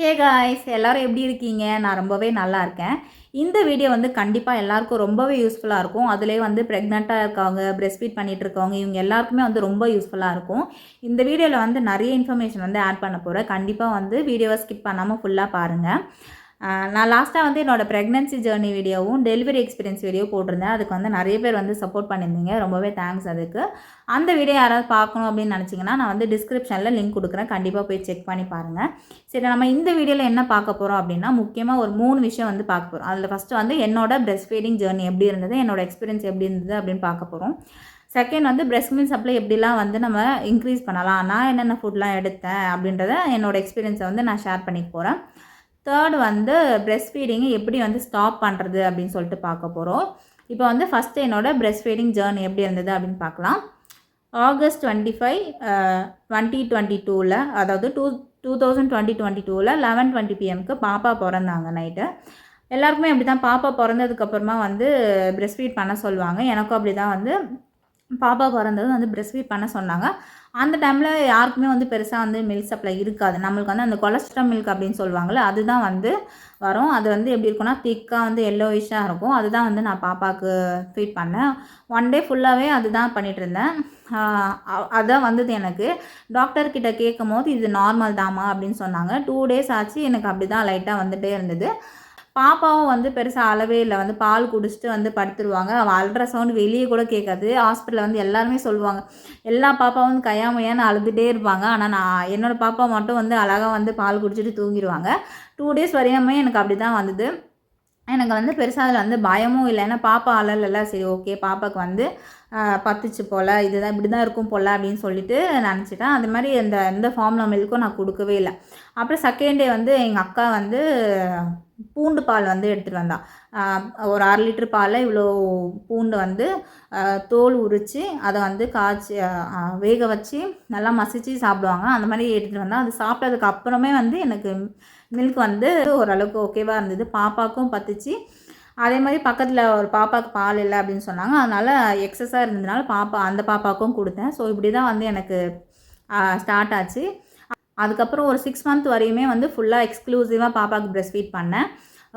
Hey guys எல்லாரும் எப்படி இருக்கீங்க? நான் ரொம்பவே நல்லா இருக்கேன். இந்த வீடியோ வந்து கண்டிப்பாக எல்லாருக்கும் ரொம்பவே யூஸ்ஃபுல்லாக இருக்கும். அதுலேயே வந்து ப்ரெக்னெண்ட்டாக இருக்கவங்க breastfeed ஃபீட் இருக்கவங்க இவங்க எல்லாருக்குமே வந்து ரொம்ப யூஸ்ஃபுல்லாக இருக்கும். இந்த வீடியோவில் வந்து நிறைய இன்ஃபர்மேஷன் வந்து ஆட் பண்ண போகிறேன் கண்டிப்பாக வந்து வீடியோவை ஸ்கிப் பண்ணாமல் ஃபுல்லாக பாருங்கள் நான் லாஸ்ட்டாக வந்து என்னோட ப்ரெக்னன்சி ஜேர்னி வீடியோவும் டெலிவரி எக்ஸ்பீரியன்ஸ் வீடியோ போட்டிருந்தேன். அதுக்கு வந்து நிறைய பேர் வந்து சப்போர்ட் பண்ணியிருந்தீங்க. ரொம்பவே தேங்க்ஸ் அதுக்கு. அந்த வீடியோ யாராவது பார்க்கணும் அப்படின்னு நினச்சிங்கன்னா நான் வந்து டிஸ்கிரிப்ஷனில் லிங்க் கொடுக்குறேன். கண்டிப்பாக போய் செக் பண்ணி பாருங்கள் சரி நம்ம இந்த வீடியோவில் என்ன பார்க்க போகிறோம் அப்படின்னா முக்கியமாக ஒரு மூணு விஷயம் வந்து பார்க்க போகிறோம் அதில் ஃபஸ்ட்டு வந்து என்னோட breastfeeding ஃபீடிங் ஜேர்னி எப்படி இருந்தது என்னோடய எக்ஸ்பீரியன்ஸ் எப்படி இருந்தது அப்படின்னு பார்க்க போகிறோம் செகண்ட் வந்து பிரெஸ்ட் மில்க் சப்ளை எப்படிலாம் வந்து நம்ம இன்க்ரீஸ் பண்ணலாம் நான் என்னென்ன ஃபுட்லாம் எடுத்தேன் அப்படின்றத என்னோடய எக்ஸ்பீரியன்ஸை வந்து நான் ஷேர் பண்ணிக்க போகிறேன் தேர்ட் வந்து breast ஃபீடிங்கை எப்படி வந்து ஸ்டாப் பண்ணுறது அப்படின்னு சொல்லிட்டு பார்க்க போகிறோம் இப்போ வந்து ஃபஸ்ட்டு என்னோட breast ஃபீடிங் ஜேர்னி எப்படி இருந்தது அப்படின்னு பார்க்கலாம். August twenty five twenty twenty டூவில் அதாவது two two thousand twenty twenty டூவில் லெவன் டுவெண்ட்டி பிஎம்க்கு பாப்பா பிறந்தாங்க நைட்டு எல்லாருக்குமே அப்படி தான் பாப்பா பிறந்ததுக்கப்புறமா வந்து breast ஃபீட் பண்ண சொல்லுவாங்க. எனக்கும் அப்படி தான் வந்து பாப்பா பிறந்தது வந்து breast ஃபீட் பண்ண சொன்னாங்க. அந்த டைமில் யாருக்குமே வந்து பெருசாக வந்து மில்க் சப்ளை இருக்காது. நம்மளுக்கு வந்து அந்த கொலஸ்ட்ரால் மில்க் அப்படின்னு சொல்லுவாங்கள்ல அதுதான் வந்து வரும். அது வந்து எப்படி இருக்கும்னா திக்காக வந்து எல்லோயிஷாக இருக்கும். அதுதான் வந்து நான் பாப்பாவுக்கு ஃபீட் பண்ணேன். ஒன் டே ஃபுல்லாகவே அதுதான் பண்ணிகிட்டு இருந்தேன். அதான் வந்தது எனக்கு. டாக்டர்கிட்ட கேட்கும் போது இது நார்மல் தாமா அப்படின்னு சொன்னாங்க. டூ டேஸ் ஆச்சு எனக்கு அப்படி தான் லைட்டாக வந்துகிட்டே இருந்தது. பாப்பாவும் வந்து பெருசாக அளவே இல்லை. வந்து பால் குடிச்சிட்டு வந்து படுத்துருவாங்க. அவள் அழுற சவுண்ட் வெளியே கூட கேட்காது ஹாஸ்பிட்டலில் வந்து எல்லாருமே சொல்லுவாங்க. எல்லா பாப்பாவும் வந்து கையாமையான்னு அழுதுகிட்டே இருப்பாங்க. ஆனால் நான் என்னோட பாப்பா மட்டும் வந்து அழகாக வந்து பால் குடிச்சிட்டு தூங்கிடுவாங்க டூ டேஸ் வரையுமே எனக்கு அப்படி தான் வந்தது. எனக்கு வந்து பெருசாக அதில் வந்து பயமும் இல்லை. ஏன்னா பாப்பா அழல சரி ஓகே பாப்பாவுக்கு வந்து பத்துச்சு போல். இதுதான் இப்படி தான் இருக்கும் போல் அப்படின்னு சொல்லிட்டு நினச்சிட்டேன். அது மாதிரி இந்த எந்த ஃபார்முலா மில்க்கும் நான் கொடுக்கவே இல்லை. அப்புறம் செகண்ட் டே வந்து எங்கள் அக்கா வந்து பூண்டு பால் வந்து எடுத்துகிட்டு வந்தா. ஒரு அரை லிட்டர் பாலில் இவ்வளோ பூண்டு வந்து தோல் உரித்து அதை வந்து காய்ச்சி வேக வச்சு நல்லா மசிச்சு சாப்பிடுவாங்க. அந்த மாதிரி எடுத்துகிட்டு வந்தால் அது சாப்பிட்டதுக்கு அப்புறமே வந்து எனக்கு மில்க் வந்து ஓரளவுக்கு ஓகேவாக இருந்தது. பாப்பாவுக்கும் பத்துச்சு. அதே மாதிரி பக்கத்தில் ஒரு பாப்பாவுக்கு பால் இல்லை அப்படின்னு சொன்னாங்க. அதனால் எக்ஸஸாக இருந்ததுனால பாப்பா அந்த பாப்பாவுக்கும் கொடுத்தேன். ஸோ இப்படி தான் வந்து எனக்கு ஸ்டார்ட் ஆச்சு. அதுக்கப்புறம் ஒரு சிக்ஸ் மந்த் வரையுமே வந்து ஃபுல்லாக எக்ஸ்க்ளூசிவாக பாப்பாவுக்கு breast ஃபீட் பண்ணேன்.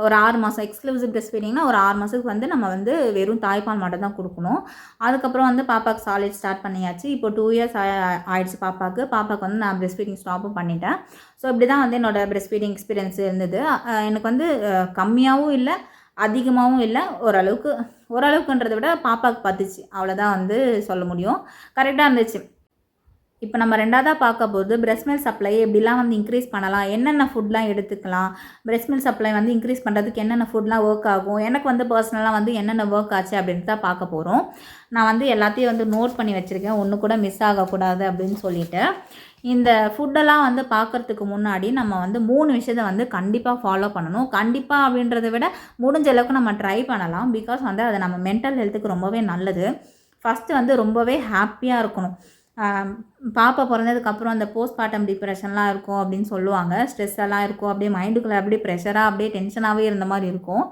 ஒரு ஆறு மாதம் எக்ஸ்க்ளூசிவ் ப்ரெஸ் ஃபீடிங்னா ஒரு ஆறு மாதத்துக்கு வந்து நம்ம வந்து வெறும் தாய்ப்பால் மட்டும் தான் கொடுக்கணும். அதுக்கப்புறம் வந்து பாப்பாவுக்கு சாலிட் ஸ்டார்ட் பண்ணியாச்சு. இப்போ டூ இயர்ஸ் ஆயிடுச்சு பாப்பாவுக்கு பாப்பாவுக்கு வந்து நான் breast ஃபீடிங் ஸ்டாப்பும் பண்ணிட்டேன். ஸோ இப்படி தான் வந்து என்னோடய ப்ரெஸ் ஃபீடிங் எக்ஸ்பீரியன்ஸ் இருந்தது எனக்கு வந்து கம்மியாகவும் இல்லை அதிகமாகவும் இல்லை. ஓரளவுக்கு ஓரளவுக்குன்றதை விட பாப்பாவுக்கு பார்த்துச்சு அவ்வளோதான் வந்து சொல்ல முடியும். கரெக்டாக இருந்துச்சு. இப்போ நம்ம ரெண்டாவதாக பார்க்க போது breast சப்ளை எப்படிலாம் வந்து இன்க்ரீஸ் பண்ணலாம்? என்னென்ன ஃபுட்லாம் எடுத்துக்கலாம்? breast சப்ளை வந்து இன்க்ரீஸ் பண்ணுறதுக்கு என்னென்ன ஃபுட்லாம் ஒர்க் ஆகும்? எனக்கு வந்து பர்சனலாக வந்து என்னென்ன ஒர்க் ஆச்சு அப்படின்னு தான் பார்க்க போகிறோம் நான் வந்து எல்லாத்தையும் வந்து நோட் பண்ணி வச்சுருக்கேன். ஒன்று கூட மிஸ் ஆகக்கூடாது அப்படின்னு சொல்லிட்டு. இந்த ஃபுட்டெல்லாம் வந்து பார்க்கறதுக்கு முன்னாடி நம்ம வந்து மூணு விஷயத்தை வந்து கண்டிப்பாக ஃபாலோ பண்ணணும். கண்டிப்பாக அப்படின்றத விட முடிஞ்ச அளவுக்கு நம்ம ட்ரை பண்ணலாம். பிகாஸ் வந்து அது நம்ம மென்டல் ஹெல்த்துக்கு ரொம்பவே நல்லது. ஃபஸ்ட்டு வந்து ரொம்பவே ஹாப்பியாக இருக்கணும். பாப்பா பிறந்ததுக்கப்புறம் அந்த போஸ்ட்மார்ட்டம் டிப்ரெஷன்லாம் இருக்கும் அப்படின்னு சொல்லுவாங்க. ஸ்ட்ரெஸ் எல்லாம் இருக்கும். அப்படியே மைண்டுக்குள்ளே அப்படியே ப்ரெஷராக அப்படியே டென்ஷனாகவே இருந்த மாதிரி இருக்கும்.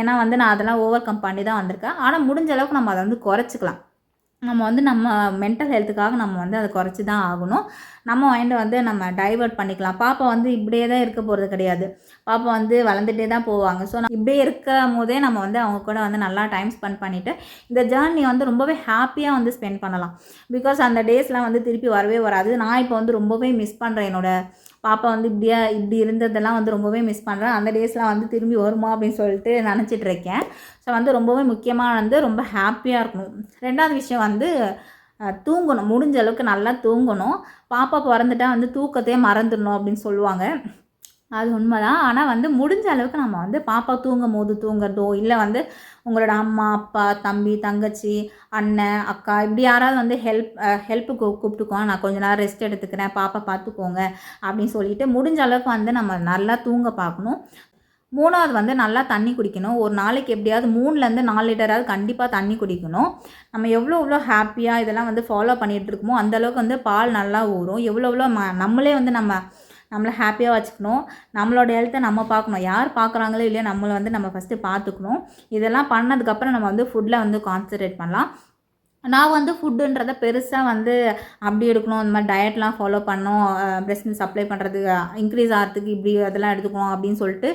ஏன்னா வந்து நான் அதெல்லாம் ஓவர் கம் பண்ணி தான் வந்திருக்கேன். ஆனால் முடிஞ்ச அளவுக்கு நம்ம அதை வந்து குறைச்சிக்கலாம். நம்ம வந்து நம்ம மென்டல் ஹெல்த்துக்காக நம்ம வந்து அதை குறைச்சி தான் ஆகணும். நம்ம மைண்டை வந்து நம்ம டைவர்ட் பண்ணிக்கலாம். பாப்பா வந்து இப்படியே தான் இருக்க போகிறது கிடையாது. பாப்பா வந்து வளர்ந்துட்டே தான் போவாங்க. ஸோ நம்ம இப்படியே இருக்கும் போதே நம்ம வந்து அவங்க கூட வந்து நல்லா டைம் ஸ்பெண்ட் பண்ணிவிட்டு இந்த ஜேர்னி வந்து ரொம்பவே ஹாப்பியாக வந்து ஸ்பெண்ட் பண்ணலாம். பிகாஸ் அந்த டேஸ்லாம் வந்து திருப்பி வரவே வராது. நான் இப்போ வந்து ரொம்பவே மிஸ் பண்ணுறேன் என்னோடய பாப்பா வந்து இப்படியா இப்படி இருந்ததெல்லாம் வந்து ரொம்பவே மிஸ் பண்ணுறேன் அந்த டேஸ்லாம் வந்து திரும்பி வருமா அப்படின்னு சொல்லிட்டு நினச்சிட்டு இருக்கேன். ஸோ வந்து ரொம்பவே முக்கியமாக வந்து ரொம்ப ஹாப்பியாக இருக்கணும். ரெண்டாவது விஷயம் வந்து தூங்கணும். முடிஞ்ச அளவுக்கு நல்லா தூங்கணும். பாப்பா பிறந்துட்டா வந்து தூக்கத்தையே மறந்துடணும் அப்படின்னு சொல்லுவாங்க. அது உண்மைதான். ஆனால் வந்து முடிஞ்ச அளவுக்கு நம்ம வந்து பாப்பா தூங்கும் போது தூங்குறதோ இல்லை வந்து உங்களோட அம்மா அப்பா தம்பி தங்கச்சி அண்ணன் அக்கா இப்படி யாராவது வந்து ஹெல்ப் ஹெல்ப்புக்கு கூப்பிட்டுக்கோங்க. நான் கொஞ்ச நேரம் ரெஸ்ட் எடுத்துக்கிறேன். பாப்பா பார்த்துக்கோங்க அப்படின்னு சொல்லிட்டு முடிஞ்ச அளவுக்கு வந்து நம்ம நல்லா தூங்க பார்க்கணும் மூணாவது வந்து நல்லா தண்ணி குடிக்கணும். ஒரு நாளைக்கு எப்படியாவது மூணுலேருந்து நாலு லிட்டராவது கண்டிப்பாக தண்ணி குடிக்கணும். நம்ம எவ்வளோ எவ்வளோ ஹாப்பியாக இதெல்லாம் வந்து ஃபாலோ பண்ணிகிட்டு இருக்கோமோ அந்தளவுக்கு வந்து பால் நல்லா ஊறும். எவ்வளோ எவ்வளோ ம நம்மளே வந்து நம்ம நம்மளை ஹாப்பியாக வச்சுக்கணும். நம்மளோட ஹெல்த்தை நம்ம பார்க்கணும். யார் பார்க்குறாங்களோ இல்லையோ நம்மளை வந்து நம்ம ஃபஸ்ட்டு பார்த்துக்கணும். இதெல்லாம் பண்ணதுக்கப்புறம் நம்ம வந்து ஃபுட்டில் வந்து கான்சன்ட்ரேட் பண்ணலாம். நான் வந்து ஃபுட்டுன்றத பெருசாக வந்து அப்படி எடுக்கணும். இந்த மாதிரி டயட்லாம் ஃபாலோ பண்ணணும். பிரெஸ்ட் மில்க் சப்ளை பண்ணுறதுக்கு இன்க்ரீஸ் ஆகிறதுக்கு இப்படி அதெல்லாம் எடுத்துக்கணும் அப்படின்னு சொல்லிட்டு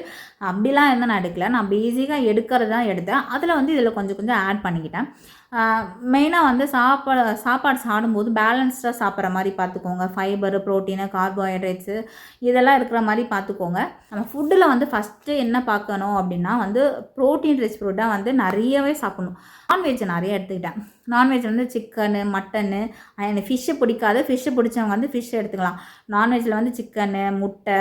அப்படிலாம் இருந்தால் நான் எடுக்கல. நான் பேசிக்காக எடுக்கிறது தான் எடுத்தேன். அதில் வந்து இதில் கொஞ்சம் கொஞ்சம் ஆட் பண்ணிக்கிட்டேன். மெயினாக வந்து சாப்பாடு சாப்பாடு சாப்பிடும்போது பேலன்ஸ்டாக சாப்பிட்ற மாதிரி பார்த்துக்கோங்க. ஃபைபரு ப்ரோட்டீனு கார்போஹைட்ரேட்ஸு இதெல்லாம் இருக்கிற மாதிரி பார்த்துக்கோங்க. நம்ம ஃபுட்டில் வந்து ஃபஸ்ட்டு என்ன பார்க்கணும் அப்படின்னா வந்து ப்ரோட்டீன் ரிச் ஃபுட்டாக வந்து நிறையவே சாப்பிடணும். நான்வெஜ் நிறைய எடுத்துக்கிட்டேன். நான்வெஜ் வந்து சிக்கனு மட்டனு எனக்கு ஃபிஷ்ஷு பிடிக்காது. ஃபிஷ்ஷு பிடிச்சவங்க வந்து ஃபிஷ் எடுத்துக்கலாம். நான்வெஜ்ஜில் வந்து சிக்கனு முட்டை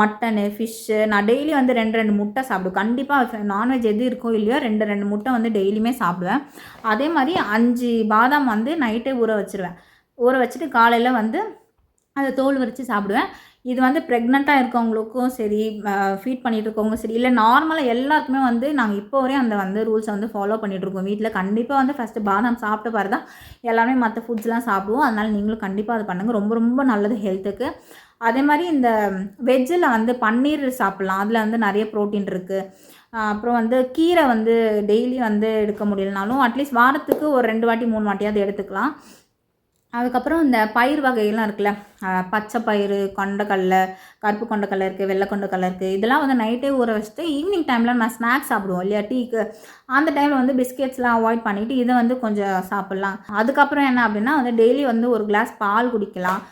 மட்டனு ஃபிஷ்ஷு நான் டெய்லி வந்து ரெண்டு ரெண்டு முட்டை சாப்பிடுவேன். கண்டிப்பாக நான்வெஜ் எது இருக்கோ இல்லையோ ரெண்டு ரெண்டு முட்டை வந்து டெய்லியுமே சாப்பிடுவேன். அதே மாதிரி அஞ்சு பாதாம் வந்து நைட்டே ஊற வச்சுருவேன். ஊற வச்சுட்டு காலையில் வந்து அதை தோல் வரித்து சாப்பிடுவேன். இது வந்து ப்ரெக்னெண்ட்டாக இருக்கவங்களுக்கும் சரி ஃபீட் பண்ணிகிட்டு இருக்கவங்களும் சரி இல்லை நார்மலாக எல்லாருக்குமே வந்து நாங்கள் இப்போ வரையும் அந்த வந்து ரூல்ஸை வந்து ஃபாலோ பண்ணிகிட்ருக்கோம் வீட்டில் கண்டிப்பாக வந்து ஃபஸ்ட்டு பாதாம் சாப்பிட்ட பாரு தான் எல்லாமே மற்ற ஃபுட்ஸ்லாம் சாப்பிடுவோம். அதனால் நீங்களும் கண்டிப்பாக அது பண்ணுங்கள் ரொம்ப ரொம்ப நல்லது ஹெல்த்துக்கு அதே மாதிரி இந்த வெஜ்ஜில் வந்து பன்னீர் சாப்பிட்லாம். அதில் வந்து நிறைய ப்ரோட்டீன் இருக்குது அப்புறம் வந்து கீரை வந்து டெய்லி வந்து எடுக்க முடியலனாலும் அட்லீஸ்ட் வாரத்துக்கு ஒரு ரெண்டு வாட்டி மூணு வாட்டியாவது எடுத்துக்கலாம். அதுக்கப்புறம் இந்த பயிர் வகைகள்லாம் இருக்குல்ல பச்சை பயிறு கொண்டக்கடலை கருப்பு கொண்டக்கடலை இருக்குது வெள்ளை கொண்டக்கடலை இருக்குது இதெல்லாம் வந்து நைட்டே ஊற வச்சுட்டு ஈவினிங் டைமில் நான் ஸ்நாக்ஸ் சாப்பிடுவோம் இல்லையா டீக்கு அந்த டைமில் வந்து பிஸ்கெட்ஸ்லாம் அவாய்ட் பண்ணிவிட்டு இதை வந்து கொஞ்சம் சாப்பிட்லாம். அதுக்கப்புறம் என்ன அப்படின்னா வந்து டெய்லி வந்து ஒரு கிளாஸ் பால் குடிக்கலாம்.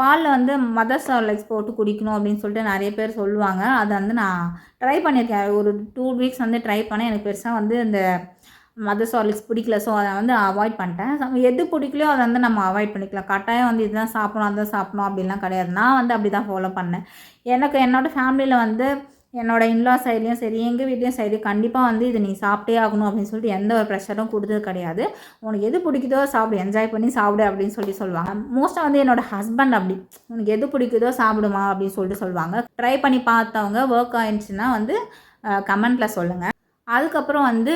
பாலில் வந்து மதர் லைக்ஸ் போட்டு குடிக்கணும் அப்படின்னு சொல்லிட்டு நிறைய பேர் சொல்லுவாங்க. அதை வந்து நான் ட்ரை பண்ணியிருக்கேன். ஒரு டூ வீக்ஸ் வந்து ட்ரை பண்ணேன். எனக்கு பெருசாக வந்து இந்த மதர் சாலிட்ஸ் பிடிக்கல ஸோ அதை வந்து அவாய்ட் பண்ணிட்டேன். எது பிடிக்கலையோ அதை வந்து நம்ம அவாய்ட் பண்ணிக்கலாம். கட்டாயம் வந்து இதுதான் சாப்பிடணும் அதுதான் சாப்பிடணும் அப்படிலாம் கிடையாது. நான் வந்து அப்படி தான் ஃபாலோ பண்ணேன். எனக்கு என்னோடய ஃபேமிலியில் வந்து என்னோட இன்லா சைட்லேயும் சரி எங்கள் வீட்லேயும் சரி கண்டிப்பாக வந்து இது நீ சாப்பிட்டே ஆகணும் அப்படின்னு சொல்லிட்டு எந்த ஒரு ப்ரெஷரும் கொடுத்தது கிடையாது. உனக்கு எது பிடிக்குதோ சாப்பிடு என்ஜாய் பண்ணி சாப்பிடு அப்படின்னு சொல்லி சொல்லுவாங்க. மோஸ்ட்டாக வந்து என்னோட ஹஸ்பண்ட் அப்படி உனக்கு எது பிடிக்குதோ சாப்பிடுமா அப்படின்னு சொல்லிட்டு சொல்லுவாங்க. ட்ரை பண்ணி பார்த்தவங்க ஒர்க் ஆயிடுச்சுன்னா வந்து கமெண்ட்டில் சொல்லுங்கள் அதுக்கப்புறம் வந்து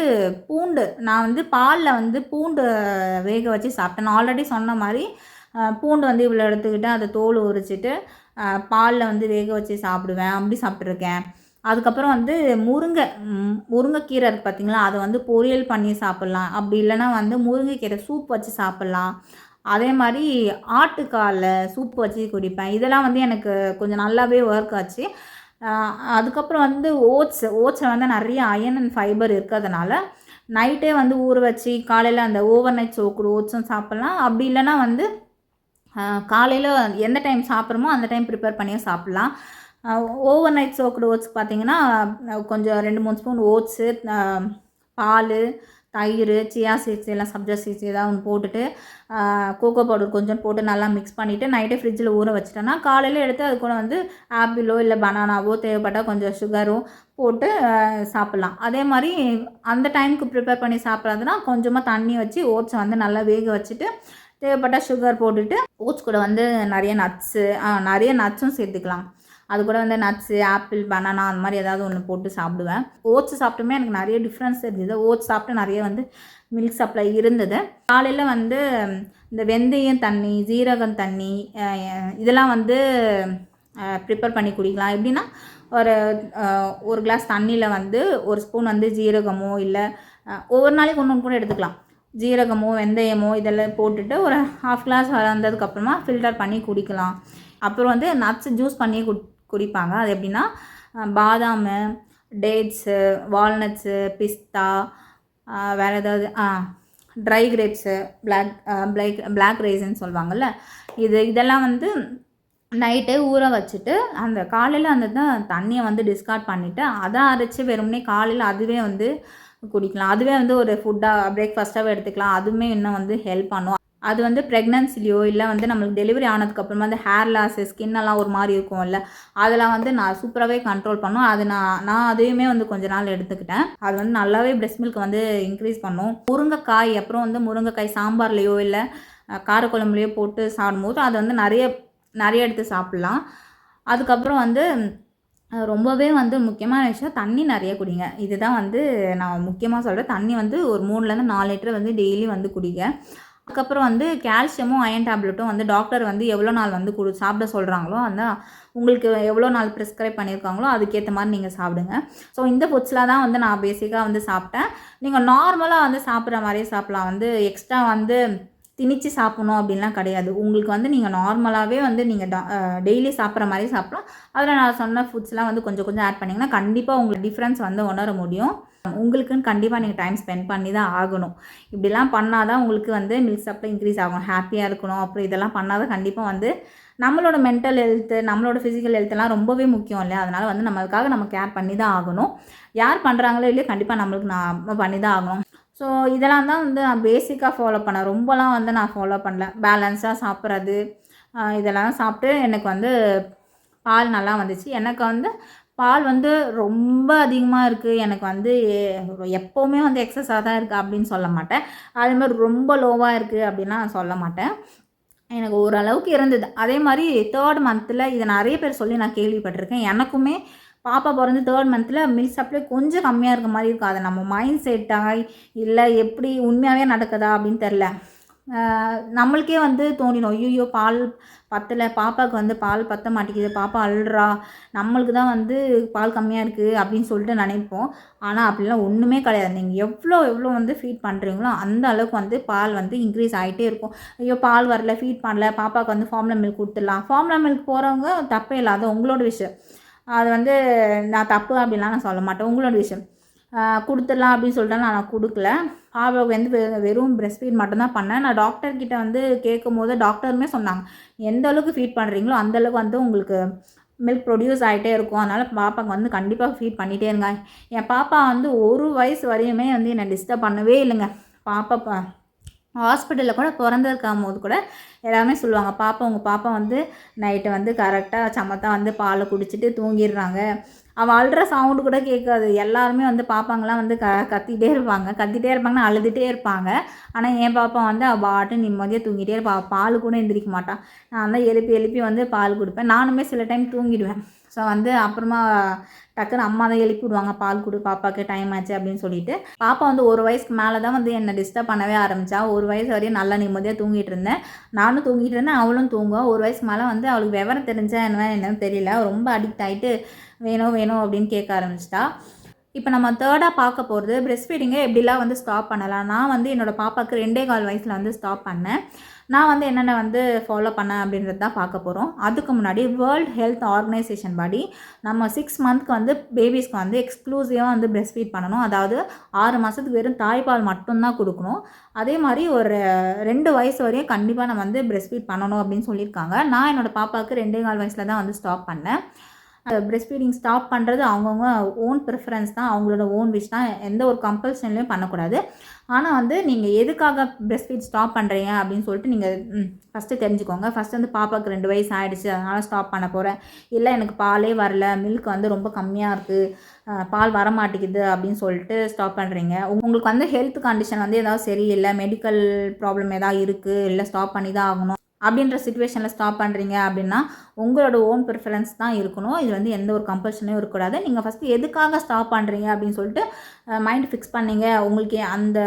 பூண்டு. நான் வந்து பாலில் வந்து பூண்டு வேக வச்சு சாப்பிட்டேன். நான் ஆல்ரெடி சொன்ன மாதிரி பூண்டு வந்து இவ்வளோ எடுத்துக்கிட்டு அதை தோல் உரிச்சிட்டு பாலில் வந்து வேக வச்சு சாப்பிடுவேன். அப்படி சாப்பிட்ருக்கேன் அதுக்கப்புறம் வந்து முருங்கை முருங்கைக்கீரை இருக்குது பார்த்திங்களா அதை வந்து பொரியல் பண்ணி சாப்பிட்லாம். அப்படி இல்லைன்னா வந்து முருங்கைக்கீரை சூப் வச்சு சாப்பிட்லாம். அதே மாதிரி ஆட்டுக்காலில் சூப் வச்சு குடிப்பேன். இதெல்லாம் வந்து எனக்கு கொஞ்சம் நல்லாவே ஒர்க் ஆச்சு. அதுக்கப்புறம் வந்து ஓட்ஸ் ஓட்ஸில் வந்து நிறைய அயன் அண்ட் ஃபைபர் இருக்கிறதுனால நைட்டே வந்து ஊற வச்சு காலையில் அந்த ஓவர் நைட் சோக்குடு ஓட்ஸும் சாப்பிட்லாம். அப்படி இல்லைன்னா வந்து காலையில் எந்த டைம் சாப்பிட்றோமோ அந்த டைம் ப்ரிப்பேர் பண்ணியும் சாப்பிட்லாம். ஓவர் நைட் சோக்குடு ஓட்ஸ் பார்த்திங்கன்னா கொஞ்சம் ரெண்டு மூணு ஸ்பூன் ஓட்ஸு பால் தயிர் சியா சீட்ஸ் எல்லாம் சப்ஜா சீட்ஸ் ஏதாவது ஒன்று போட்டுட்டு கோகோ பவுடர் கொஞ்சம் போட்டு நல்லா மிக்ஸ் பண்ணிவிட்டு நைட்டே ஃப்ரிட்ஜில் ஊற வச்சிட்டோன்னா காலையில் எடுத்து அது கூட வந்து ஆப்பிளோ இல்லை பனானாவோ தேவைப்பட்டால் கொஞ்சம் சுகரும் போட்டு சாப்பிட்லாம். அதே மாதிரி அந்த டைமுக்கு ப்ரிப்பேர் பண்ணி சாப்பிட்றதுனா கொஞ்சமாக தண்ணி வச்சு ஓட்ஸை வந்து நல்லா வேக வச்சுட்டு தேவைப்பட்டால் சுகர் போட்டுட்டு ஓட்ஸ் கூட வந்து நிறைய நட்ஸு நிறைய நட்ஸும் சேர்த்துக்கலாம். அது கூட வந்து நட்ஸு ஆப்பிள் பனானா அந்த மாதிரி ஏதாவது ஒன்று போட்டு சாப்பிடுவேன். ஓட்ஸ் சாப்பிட்டுமே எனக்கு நிறைய டிஃப்ரென்ஸ் இருந்தது ஓட்ஸ் சாப்பிட்டு நிறைய வந்து மில்க் சப்ளை இருந்தது. காலையில் வந்து இந்த வெந்தயம் தண்ணி ஜீரகம் தண்ணி இதெல்லாம் வந்து ப்ரிப்பேர் பண்ணி குடிக்கலாம். எப்படின்னா ஒரு ஒரு கிளாஸ் தண்ணியில் வந்து ஒரு ஸ்பூன் வந்து ஜீரகமோ இல்லை ஒவ்வொரு நாளைக்கு ஒன்று கூட எடுத்துக்கலாம். ஜீரகமோ வெந்தயமோ இதெல்லாம் போட்டுட்டு ஒரு ஹாஃப் கிளாஸ் வளர்ந்ததுக்கப்புறமா ஃபில்டர் பண்ணி குடிக்கலாம். அப்புறம் வந்து நட்ஸ் ஜூஸ் பண்ணி குடி குடிப்பாங்க. அது எப்படின்னா பாதாம் டேட்ஸு வால்நட்ஸு பிஸ்தா வேறு ஏதாவது dry grapes black black black ரைஸ்ன்னு சொல்லுவாங்கள்ல இது இதெல்லாம் வந்து நைட்டே ஊற வச்சுட்டு அந்த காலையில் அந்த தான் தண்ணியை வந்து டிஸ்கார்ட் பண்ணிவிட்டு அதை அரைச்சி வெறும்னே காலையில் அதுவே வந்து குடிக்கலாம். அதுவே வந்து ஒரு ஃபுட்டாக பிரேக்ஃபாஸ்ட்டாகவே எடுத்துக்கலாம். அதுவுமே இன்னும் வந்து ஹெல்ப் பண்ணும். அது வந்து ப்ரெக்னன்சிலையோ இல்லை வந்து நம்மளுக்கு டெலிவரி ஆனதுக்கப்புறமா வந்து ஹேர் லாஸு ஸ்கின்னெல்லாம் ஒரு மாதிரி இருக்கும்ல அதெல்லாம் வந்து நான் சூப்பராகவே கண்ட்ரோல் பண்ணும். அது நான் நான் அதையுமே வந்து கொஞ்ச நாள் எடுத்துக்கிட்டேன். அது வந்து நல்லாவே பிரெஸ்ட் மில்க் வந்து இன்க்ரீஸ் பண்ணும். முருங்கைக்காய் அப்புறம் வந்து முருங்கைக்காய் சாம்பார்லேயோ இல்லை காரக்குழம்புலையோ போட்டு சாப்பிடும்போது அது வந்து நிறைய நிறைய எடுத்து சாப்பிட்லாம். அதுக்கப்புறம் வந்து ரொம்பவே வந்து முக்கியமான விஷயம் தண்ணி நிறைய குடிங்க. இதுதான் வந்து நான் முக்கியமாக சொல்கிறேன் தண்ணி வந்து ஒரு மூணுலேருந்து நாலு லிட்டர் வந்து டெய்லி வந்து குடிங்க. அதுக்கப்புறம் வந்து கால்சியமும் அயன் டேப்லெட்டும் வந்து டாக்டர் வந்து எவ்வளோ நாள் வந்து கொடு சாப்பிட சொல்கிறாங்களோ அந்த உங்களுக்கு எவ்வளோ நாள் ப்ரிஸ்கிரைப் பண்ணியிருக்காங்களோ அதுக்கேற்ற மாதிரி நீங்கள் சாப்பிடுங்க. ஸோ இந்த ஃபுட்ஸ்லாம் தான் வந்து நான் பேசிக்காக வந்து சாப்பிட்டேன். நீங்கள் நார்மலாக வந்து சாப்பிட்ற மாதிரியே சாப்பிட்லாம். வந்து எக்ஸ்ட்ரா வந்து திணிச்சு சாப்பிட்ணும் அப்படின்லாம் கிடையாது. உங்களுக்கு வந்து நீங்கள் நார்மலாகவே வந்து நீங்கள் டெய்லி சாப்பிட்ற மாதிரி சாப்பிட்லாம். அதில் நான் சொன்ன ஃபுட்ஸ்லாம் வந்து கொஞ்சம் கொஞ்சம் ஆட் பண்ணிங்கன்னா கண்டிப்பாக உங்களுக்கு டிஃப்ரென்ஸ் வந்து உணர முடியும். உங்களுக்குன்னு கண்டிப்பாக நீங்கள் டைம் ஸ்பெண்ட் பண்ணி தான் ஆகணும். இப்படிலாம் பண்ணால் தான் உங்களுக்கு வந்து மில்க் சப்ளை இன்க்ரீஸ் ஆகும். ஹாப்பியாக இருக்கணும். அப்புறம் இதெல்லாம் பண்ணால் தான் கண்டிப்பாக வந்து நம்மளோட மென்டல் ஹெல்த்து நம்மளோட ஃபிசிக்கல் ஹெல்த்லாம் ரொம்பவே முக்கியம் இல்லையா? அதனால் வந்து நம்மளுக்காக நம்ம கேர் பண்ணி தான் ஆகணும். யார் பண்ணுறாங்களோ இல்லையோ கண்டிப்பாக நம்மளுக்கு நான் பண்ணி தான் ஆகணும். ஸோ இதெல்லாம் தான் வந்து நான் பேசிக்காக ஃபாலோ பண்ணேன். ரொம்பலாம் வந்து நான் ஃபாலோ பண்ணல. பேலன்ஸாக சாப்பிட்றது இதெல்லாம் சாப்பிட்டு எனக்கு வந்து பால் நல்லா வந்துச்சு. எனக்கு வந்து பால் வந்து ரொம்ப அதிகமாக இருக்குது எனக்கு வந்து எப்போவுமே வந்து எக்ஸஸாக தான் இருக்குது அப்படின்னு சொல்ல மாட்டேன். அதே மாதிரி ரொம்ப லோவாக இருக்குது அப்படின்லாம் நான் சொல்ல மாட்டேன். எனக்கு ஓரளவுக்கு இருந்தது. அதே மாதிரி தேர்ட் மந்தில் இதை நிறைய பேர் சொல்லி நான் கேள்விப்பட்டிருக்கேன். எனக்குமே பாப்பா பிறந்து தேர்ட் மந்தில் மில்க் சப்ளை கொஞ்சம் கம்மியாக இருக்க மாதிரி இருக்கும். அதை நம்ம மைண்ட் செட்டாக இல்லை எப்படி உண்மையாகவே நடக்குதா? அப்படின்னு தெரில நம்மளுக்கே வந்து தோணிடும். ஐயோ பால் பத்தலை. பாப்பாவுக்கு வந்து பால் பத்த மாட்டேங்குது. பாப்பா அழுறா. நம்மளுக்கு தான் வந்து பால் கம்மியாக இருக்குது அப்படின்னு சொல்லிட்டு நினைப்போம். ஆனால் அப்படிலாம் ஒன்றுமே கிடையாது. நீங்கள் எவ்வளோ எவ்வளோ வந்து ஃபீட் பண்ணுறீங்களோ அந்த அளவுக்கு வந்து பால் வந்து இன்க்ரீஸ் ஆகிட்டே இருக்கும். ஐயோ பால் வரல ஃபீட் பண்ணல. பாப்பாவுக்கு வந்து ஃபார்முலா மில்க் கொடுத்துடலாம். ஃபார்முலா மில்க் போகிறவங்க தப்பே இல்லை அது உங்களோட விஷயம். அது வந்து நான் தப்பு அப்படின்லாம் நான் சொல்ல மாட்டேன். உங்களோட விஷயம். கொடுத்துடலாம் அப்படின்னு சொல்லிட்டு நான் கொடுக்கல. பாபாவுக்கு வந்து வெறும் பிரெஸ்ட் ஃபீட் மட்டும்தான் பண்ணேன். நான் டாக்டர்கிட்ட வந்து கேட்கும் போது டாக்டருமே சொன்னாங்க எந்த அளவுக்கு ஃபீட் பண்ணுறீங்களோ அந்தளவுக்கு வந்து உங்களுக்கு மில்க் ப்ரொடியூஸ் ஆகிட்டே இருக்கும். அதனால் பாப்பாவுக்கு வந்து கண்டிப்பாக ஃபீட் பண்ணிகிட்டே இருங்க. என் பாப்பா வந்து ஒரு வயசு வரையுமே வந்து என்னை டிஸ்டர்ப் பண்ணவே இல்லைங்க. பாப்பா பா ஹாஸ்பிட்டலில் கூட பிறந்திருக்கும் போது கூட எல்லாமே சொல்லுவாங்க பாப்பா உங்கள் பாப்பா வந்து நைட்டு வந்து கரெக்டாக சமத்தா வந்து பாலை குடிச்சிட்டு தூங்கிடுறாங்க. அவள் அழுற சவுண்டு கூட கேட்காது எல்லாருமே வந்து பாப்பாங்களாம் வந்து க கத்திகிட்டே இருப்பாங்க. கத்திகிட்டே இருப்பாங்கன்னா அழுதுகிட்டே இருப்பாங்க. ஆனால் என் பாப்பா வந்து அவள் பாட்டு நிம்மதியாக தூங்கிட்டே இருப்பா. பால் கூட எந்திரிக்க மாட்டான் நான் தான் எழுப்பி எழுப்பி வந்து பால் கொடுப்பேன். நானுமே சில டைம் தூங்கிடுவேன். ஸோ வந்து அப்புறமா டக்குன்னு அம்மா தான் எழுப்பி விடுவாங்க. பால் கொடு பாப்பாவுக்கு டைம் ஆச்சு அப்படின்னு சொல்லிட்டு. பாப்பா வந்து ஒரு வயசுக்கு மேலே தான் வந்து என்னை டிஸ்டர்ப் பண்ணவே ஆரம்பித்தா ஒரு வயசு வரையும் நல்லா நிம்மதியாக தூங்கிட்டு இருந்தேன். நானும் தூங்கிட்டு இருந்தேன். அவளும் தூங்குவோம் ஒரு வயசுக்கு மேலே வந்து அவளுக்கு விவரம் தெரிஞ்சா என்ன என்னன்னு தெரியல. ரொம்ப அடிக்ட் ஆகிட்டு வேணும் வேணும் அப்படின்னு கேட்க ஆரம்பிச்சிட்டா. இப்போ நம்ம தேர்டாக பார்க்க போகிறது பிரெஸ்ட் ஃபீடிங்கை எப்படிலாம் வந்து ஸ்டாப் பண்ணலாம்? நான் வந்து என்னோடய பாப்பாவுக்கு ரெண்டே கால் வயசில் வந்து ஸ்டாப் பண்ணேன். நான் வந்து என்னென்ன வந்து ஃபாலோ பண்ணேன் அப்படின்றது தான் பார்க்க போகிறோம் அதுக்கு முன்னாடி வேர்ல்ட் ஹெல்த் ஆர்கனைசேஷன் படி நம்ம சிக்ஸ் மந்த்க்கு வந்து பேபிஸ்க்கு வந்து எக்ஸ்க்ளூசிவாக வந்து பிரெஸ்ட் ஃபீட் பண்ணணும். அதாவது ஆறு மாதத்துக்கு வெறும் தாய்ப்பால் மட்டும்தான் கொடுக்கணும். அதே மாதிரி ஒரு ரெண்டு வயசு வரையும் கண்டிப்பாக நம்ம வந்து பிரெஸ்ட் ஃபீட் பண்ணணும் அப்படின்னு சொல்லியிருக்காங்க. நான் என்னோடய பாப்பாவுக்கு ரெண்டே கால் வயசில் தான் வந்து ஸ்டாப் பண்ணேன். பிரெஸ்ட் ஃபீடிங் ஸ்டாப் பண்ணுறது அவங்கவுங்க ஓன் ப்ரிஃபரன்ஸ் தான் அவங்களோட ஓன் விஷ் தான். எந்த ஒரு கம்பல்ஷன்லையும் பண்ணக்கூடாது. ஆனால் வந்து நீங்கள் எதுக்காக பிரெஸ்ட் ஃபீட் ஸ்டாப் பண்ணுறீங்க அப்படின்னு சொல்லிட்டு நீங்கள் ஃபஸ்ட்டு தெரிஞ்சுக்கோங்க. ஃபஸ்ட்டு வந்து பாப்பாவுக்கு ரெண்டு வயசு ஆகிடுச்சு அதனால் ஸ்டாப் பண்ண போகிறேன் இல்லை எனக்கு பாலே வரல மில்க் வந்து ரொம்ப கம்மியாக இருக்குது பால் வர மாட்டேங்குது அப்படின்னு சொல்லிட்டு ஸ்டாப் பண்ணுறீங்க உங்களுக்கு வந்து ஹெல்த் கண்டிஷன் வந்து ஏதாவது சரியில்லை மெடிக்கல் ப்ராப்ளம் ஏதாவது இருக்குது இல்லை ஸ்டாப் பண்ணி தான் ஆகணும். அப்படின்ற சுச்சுவேஷனில் ஸ்டாப் பண்ணுறீங்க அப்படின்னா உங்களோட ஓன் ப்ரிஃபரன்ஸ் தான் இருக்கணும். இது வந்து எந்த ஒரு கம்பல்ஷனும் இருக்கக்கூடாது. நீங்கள் ஃபஸ்ட்டு எதுக்காக ஸ்டாப் பண்ணுறீங்க அப்படின்னு சொல்லிட்டு மைண்ட் ஃபிக்ஸ் பண்ணீங்க. உங்களுக்கு அந்த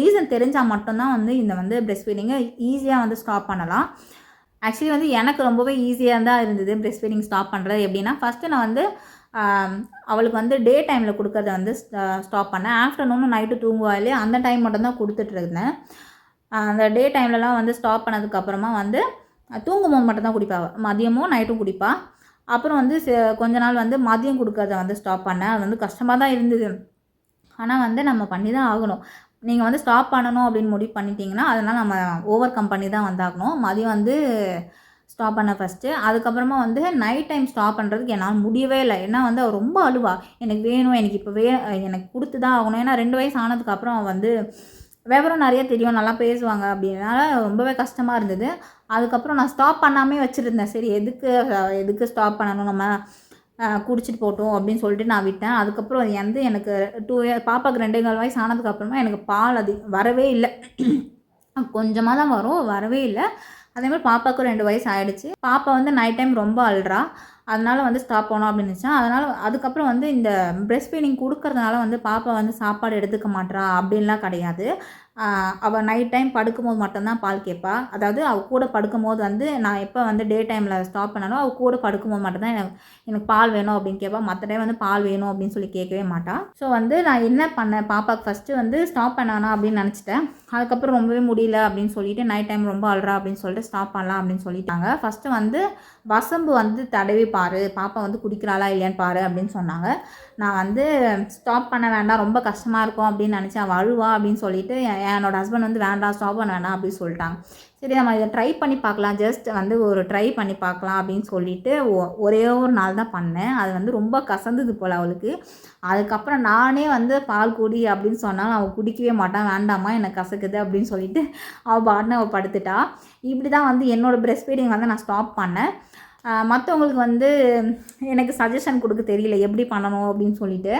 ரீசன் தெரிஞ்சால் மட்டும்தான் வந்து இந்த வந்து பிரெஸ்ட் ஃபீடிங்கை ஈஸியாக வந்து ஸ்டாப் பண்ணலாம். ஆக்சுவலி வந்து எனக்கு ரொம்பவே ஈஸியாக தான் இருந்தது பிரெஸ்ட் ஃபீடிங் ஸ்டாப் பண்ணுறது எப்படின்னா ஃபஸ்ட்டு நான் வந்து அவளுக்கு வந்து டே டைமில் கொடுக்கறத வந்து ஸ்டாப் பண்ணேன். ஆஃப்டர்நூனும் நைட்டு தூங்குவாயிலே அந்த டைம் மட்டும் தான் கொடுத்துட்ருந்தேன் அந்த டே டைம்லலாம் வந்து ஸ்டாப் பண்ணதுக்கப்புறமா வந்து தூங்கும் போது மட்டும்தான் குடிப்பாள் மதியமும் நைட்டும் குடிப்பாள் அப்புறம் வந்து கொஞ்ச நாள் வந்து மதியம் கொடுக்கறத வந்து ஸ்டாப் பண்ணேன் அது வந்து கஷ்டமாக தான் இருந்தது. ஆனால் வந்து நம்ம பண்ணி தான் ஆகணும். நீங்கள் வந்து ஸ்டாப் பண்ணணும் அப்படின்னு முடிவு பண்ணிட்டீங்கன்னா அதனால் நம்ம ஓவர் கம் பண்ணி தான் வந்தாகணும். மதியம் வந்து ஸ்டாப் பண்ண ஃபஸ்ட்டு அதுக்கப்புறமா வந்து நைட் டைம் ஸ்டாப் பண்ணுறதுக்கு என்னால் முடியவே இல்லை. ஏன்னா வந்து அவள் ரொம்ப அழுவா. எனக்கு வேணும் எனக்கு இப்போ வே எனக்கு கொடுத்து தான் ஆகணும். ஏன்னா ரெண்டு வயசு ஆனதுக்கப்புறம் வந்து விவரம் நிறைய தெரியும் நல்லா பேசுவாங்க அப்படின்னால ரொம்பவே கஷ்டமாக இருந்தது. அதுக்கப்புறம் நான் ஸ்டாப் பண்ணாமே வச்சுருந்தேன். சரி எதுக்கு எதுக்கு ஸ்டாப் பண்ணணும்? நம்ம குடிச்சிட்டு போட்டோம் அப்படின்னு சொல்லிட்டு நான் விட்டேன். அதுக்கப்புறம் வந்து எனக்கு டூ இயர் பாப்பாவுக்கு ரெண்டே கால் வயசு ஆனதுக்கப்புறமா எனக்கு பால் அது வரவே இல்லை. கொஞ்சமாக தான் வரும் வரவே இல்லை. அதே மாதிரி பாப்பாவுக்கும் ரெண்டு வயசு ஆகிடுச்சு பாப்பா வந்து நைட் டைம் ரொம்ப அழுறா. அதனால் வந்து ஸ்டாப் பண்ணோம் அப்படின்னு நினச்சேன். அதனால் அதுக்கப்புறம் வந்து இந்த பிரெஸ்ட் ஃபீடிங் கொடுக்கறதுனால வந்து பாப்பா வந்து சாப்பாடு எடுத்துக்க மாட்டா அப்படின்லாம் கிடையாது. அவள் நைட் டைம் படுக்கும்போது மட்டும்தான் பால் கேட்பா அதாவது அவள் கூட படுக்கும்போது வந்து நான் எப்போ வந்து டே டைமில் ஸ்டாப் பண்ணாலும் அவள் கூட படுக்கும்போது மட்டும்தான் எனக்கு எனக்கு பால் வேணும் அப்படின்னு கேட்பா மற்ற டைம் வந்து பால் வேணும் அப்படின்னு சொல்லி கேட்கவே மாட்டாள் ஸோ வந்து நான் என்ன பண்ணேன் பாப்பாவுக்கு ஃபஸ்ட்டு வந்து ஸ்டாப் பண்ணானா அப்படின்னு நினச்சிட்டேன். அதுக்கப்புறம் ரொம்பவே முடியல அப்படின்னு சொல்லிட்டு நைட் டைம் ரொம்ப அழுறா அப்படின்னு சொல்லிட்டு ஸ்டாப் பண்ணலாம் அப்படின்னு சொல்லிட்டாங்க. ஃபஸ்ட்டு வந்து வசம்பு வந்து தடவி பாரு. பாப்பா வந்து குடிக்கிறாளா இல்லையான்னு பாரு அப்படின்னு சொன்னாங்க. நான் வந்து ஸ்டாப் பண்ண வேண்டாம் ரொம்ப கஷ்டமாக இருக்கும் அப்படின்னு நினச்சேன். அவள் அழுவா அப்படின்னு சொல்லிட்டு என்னோடய என்னோட ஹஸ்பண்ட் வந்து வேண்டாம் ஸ்டாப் பண்ண வேண்டாம் அப்படின்னு சொல்லிட்டாங்க. சரி நம்ம இதை ட்ரை பண்ணி பார்க்கலாம். ஜஸ்ட் வந்து ஒரு ட்ரை பண்ணி பார்க்கலாம் அப்படின்னு சொல்லிட்டு ஒ- ஒரே ஒரு நாள் தான் பண்ணேன். அது வந்து ரொம்ப கசந்தது போல் அவளுக்கு. அதுக்கப்புறம் நானே வந்து பால் குடி அப்படின்னு சொன்னாலும் அவள் குடிக்கவே மாட்டான் வேண்டாமா எனக்கு கசக்குது அப்படின்னு சொல்லிட்டு அவள் பாட்டுன்னு அவள் படுத்துட்டா. இப்படி தான் வந்து என்னோடய ப்ரெஸ் ஃபீடிங் வந்து நான் ஸ்டாப் பண்ணேன். மற்றவங்களுக்கு வந்து எனக்கு சஜஷன் கொடுக்க தெரியல எப்படி பண்ணணும் அப்படின்னு சொல்லிட்டு.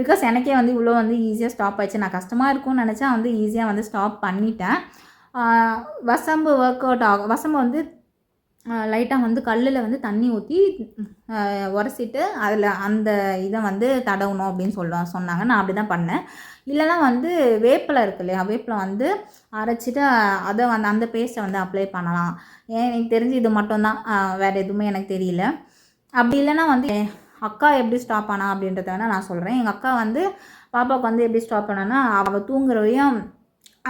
பிகாஸ் எனக்கே வந்து இவ்வளோ வந்து ஈஸியாக ஸ்டாப் ஆயிடுச்சு. நான் கஷ்டமாக இருக்கும்னு நினச்சா வந்து ஈஸியாக வந்து ஸ்டாப் பண்ணிட்டேன். வசம்பு ஒர்க் அவுட் ஆகும் வசம்பு வந்து லைட்டாக வந்து கல்லில் வந்து தண்ணி ஊற்றி உரசிட்டு அதில் அந்த இதை வந்து தடவணும் அப்படின்னு சொல்ல சொன்னாங்க. நான் அப்படி தான் பண்ணேன். இல்லைன்னா வந்து வேப்பிலை இருக்கு இல்லையா வேப்பிலை வந்து அரைச்சிட்டு அதை வந்து அந்த பேஸ்ட்டை வந்து அப்ளை பண்ணலாம். ஏன் எனக்கு தெரிஞ்சு இது மட்டும்தான். வேறு எதுவுமே எனக்கு தெரியல. அப்படி இல்லைன்னா வந்து என் அக்கா எப்படி ஸ்டாப் ஆனா அப்படின்றத வேணால் நான் சொல்கிறேன் எங்கள் அக்கா வந்து பாப்பாவுக்கு வந்து எப்படி ஸ்டாப் பண்ணான்னா அவள் தூங்குறவையும்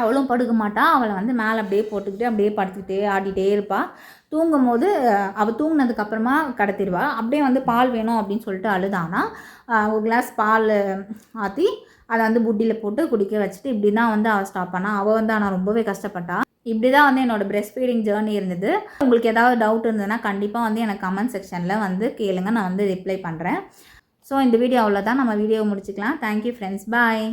அவளும் படுக்க மாட்டாள் அவளை வந்து மேலே அப்படியே போட்டுக்கிட்டு அப்படியே படுத்துக்கிட்டே ஆடிட்டே இருப்பாள் தூங்கும் போது அவள் தூங்கினதுக்கப்புறமா கடத்திடுவாள் அப்படியே வந்து பால் வேணும் அப்படின்னு சொல்லிட்டு அழுதானா? ஒரு கிளாஸ் பால் ஆற்றி அதை வந்து புட்டியில் போட்டு குடிக்க வச்சுட்டு இப்படி தான் வந்து அவள் ஸ்டாப் பண்ணா. அவள் வந்து ஆனால் ரொம்பவே கஷ்டப்பட்டா. இப்படி தான் வந்து என்னோட பிரெஸ்ட் ஃபீடிங் ஜேர்னி இருந்தது. உங்களுக்கு ஏதாவது டவுட் இருந்ததுன்னா கண்டிப்பாக வந்து எனக்கு கமெண்ட் செக்ஷனில் வந்து கேளுங்க. நான் வந்து ரிப்ளை பண்ணுறேன் ஸோ இந்த வீடியோ அவ்வளோதான் நம்ம வீடியோ முடிச்சுக்கலாம். Thank you friends bye